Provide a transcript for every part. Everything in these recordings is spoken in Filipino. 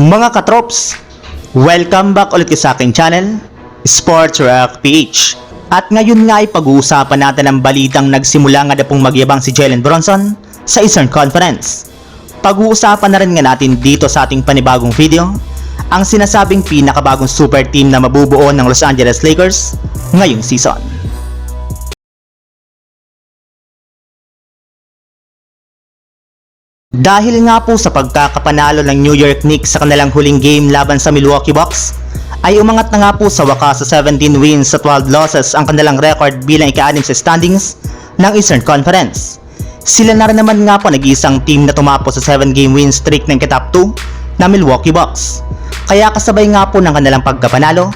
Mga katrops, welcome back ulit sa aking channel, Sports Rock PH. At ngayon nga ay pag-uusapan natin ang balitang nagsimula nga na pong magyabang si Jalen Bronson sa Eastern Conference. Pag-uusapan na rin nga natin dito sa ating panibagong video, ang sinasabing pinakabagong super team na mabubuo ng Los Angeles Lakers ngayong season. Dahil nga po sa pagkakapanalo ng New York Knicks sa kanilang huling game laban sa Milwaukee Bucks, ay umangat na nga po sa wakas sa 17 wins at 12 losses ang kanilang record bilang ika-anim sa standings ng Eastern Conference. Sila na rin naman nga po nag-iisang team na tumapo sa 7 game win streak ng kitap 2 na Milwaukee Bucks. Kaya kasabay nga po ng kanilang pagkapanalo,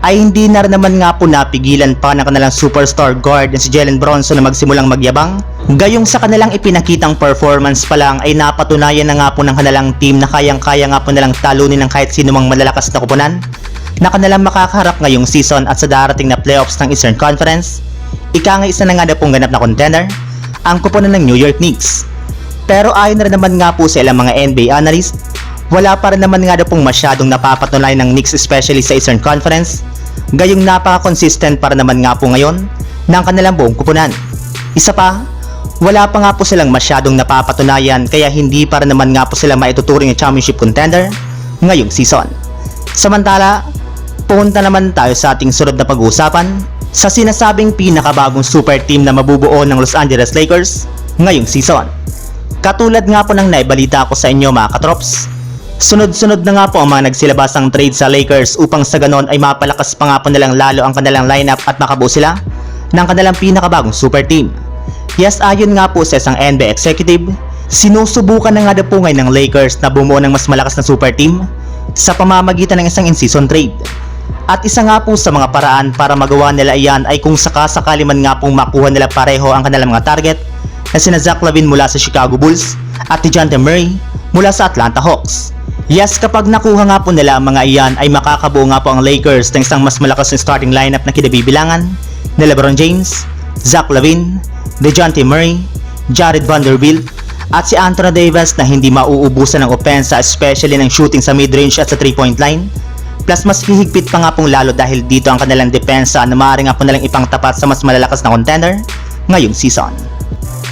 ay hindi na naman nga po napigilan pa ng kanilang superstar guard na si Jalen Bronson na magsimulang magyabang. Gayong sa kanilang ipinakitang performance pa lang ay napatunayan na nga po ng kanilang team na kayang-kaya nga po nilang talunin ng kahit sino mang malalakas na kupunan na kanilang makakaharap ngayong season at sa darating na playoffs ng Eastern Conference. Ika nga isa na nga na pong ganap na contender, ang kupunan ng New York Knicks. Pero ayon na rin naman nga po sa ilang mga NBA analyst, wala pa rin naman nga na pong masyadong napapatunay ng Knicks especially sa Eastern Conference, gayong napaka-consistent para naman nga po ngayon ng kanilang buong kupunan. Isa pa, wala pa nga po silang masyadong napapatunayan kaya hindi para naman nga po sila maituturing na championship contender ngayong season. Samantala, punta naman tayo sa ating sunod na pag-uusapan sa sinasabing pinakabagong super team na mabubuo ng Los Angeles Lakers ngayong season. Katulad nga po ng naibalita ko sa inyo mga katrops, sunod-sunod na nga po ang mga nagsilabasang trade sa Lakers upang sa ganon ay mapalakas pa nga po nilang lalo ang kanilang lineup at makabuo sila ng kanilang pinakabagong super team. Yes, ayon nga po sa isang NBA executive, sinusubukan na nga po ngayon ng Lakers na bumuo ng mas malakas na super team sa pamamagitan ng isang in-season trade. At isa nga po sa mga paraan para magawa nila iyan ay kung sakasakali man nga pong makuha nila pareho ang kanilang mga target na sina Zach Lavin mula sa Chicago Bulls at DeJounte Murray mula sa Atlanta Hawks. Yes, kapag nakuha nga po nila ang mga iyan ay makakabuo nga po ang Lakers ng isang mas malakas na starting lineup na kinabibilangan ni LeBron James, Zach Lavin, DeJounte Murray, Jared Vanderbilt, at si Anthony Davis na hindi mauubusan ng opensa especially ng shooting sa mid-range at sa 3-point line. Plus mas hihigpit pa nga pong lalo dahil dito ang kanilang depensa na maaari nga po nalang ipangtapat sa mas malalakas na contender ngayong season.